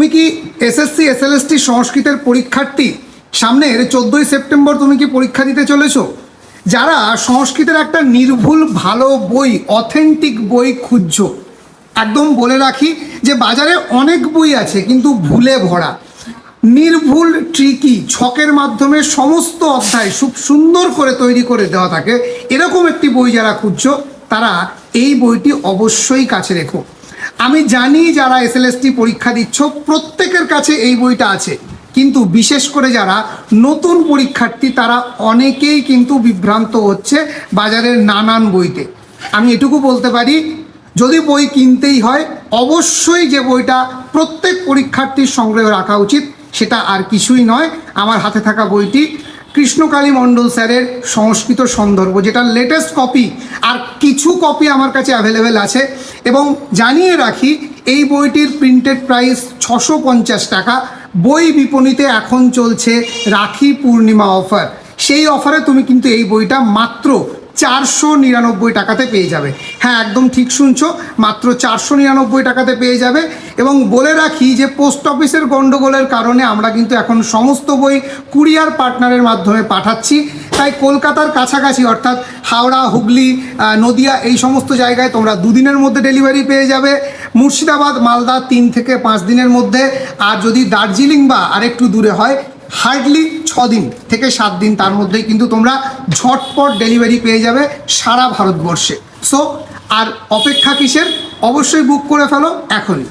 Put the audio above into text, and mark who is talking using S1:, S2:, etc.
S1: তুমি কি SSC SLST সংস্কৃতের পরীক্ষার্থী? সামনের চোদ্দোই সেপ্টেম্বর তুমি কি পরীক্ষা দিতে চলেছো? যারা সংস্কৃতের একটা নির্ভুল, ভালো বই অথেন্টিক বই খুঁজছো, একদম বলে রাখি যে বাজারে অনেক বই আছে, কিন্তু ভুলে ভরা। নির্ভুল ট্রিকি ছকের মাধ্যমে সমস্ত অধ্যায় খুব সুন্দর করে তৈরি করে দেওয়া থাকে। এরকম একটি বই যারা খুঁজছো, তারা এই বইটি অবশ্যই কাছে রেখো। আমি জানি যারা এসএলএসটি পরীক্ষা দিচ্ছ, প্রত্যেকের কাছে এই বইটা আছে। কিন্তু বিশেষ করে যারা নতুন পরীক্ষার্থী, তারা অনেকেই কিন্তু বিভ্রান্ত হচ্ছে বাজারের নানান বইতে। আমি এটুকু বলতে পারি, যদি বই কিনতেই হয়, অবশ্যই যে বইটা প্রত্যেক পরীক্ষার্থীর সংগ্রহে রাখা উচিত, সেটা আর কিছুই নয়। আমার হাতে থাকা বইটি কৃষ্ণকালী মণ্ডল স্যারের সংস্কৃত সন্দর্ভ যেটা লেটেস্ট কপি আর কিছু কপি আমার কাছে অ্যাভেলেবেল আছে। এবং জানিয়ে রাখি, এই বইটির প্রিন্টেড প্রাইস ছশো পঞ্চাশ টাকা। বই বিপণীতে এখন চলছে রাখি পূর্ণিমা অফার সেই অফারে তুমি কিন্তু এই বইটা মাত্র চারশো নিরানব্বই টাকাতে পেয়ে যাবে। হ্যাঁ একদম ঠিক শুনছো, মাত্র চারশো নিরানব্বই টাকাতে পেয়ে যাবে। এবং বলে রাখি যে, পোস্ট অফিসের গণ্ডগোলের কারণে আমরা কিন্তু এখন সমস্ত বই কুরিয়ার পার্টনারের মাধ্যমে পাঠাচ্ছি। তাই কলকাতার কাছাকাছি, অর্থাৎ হাওড়া, হুগলি নদিয়া, এই সমস্ত জায়গায় তোমরা দুদিনের মধ্যে ডেলিভারি পেয়ে যাবে। মুর্শিদাবাদ, মালদা, তিন থেকে পাঁচ দিনের মধ্যে। আর যদি দার্জিলিং বা আরেকটু দূরে হয় হার্ডলি ছ দিন থেকে সাত দিন তার মধ্যেই কিন্তু তোমরা ঝটপট ডেলিভারি পেয়ে যাবে সারা ভারতবর্ষে। সো আর অপেক্ষা কিসের? অবশ্যই বুক করে ফেলো এখনই।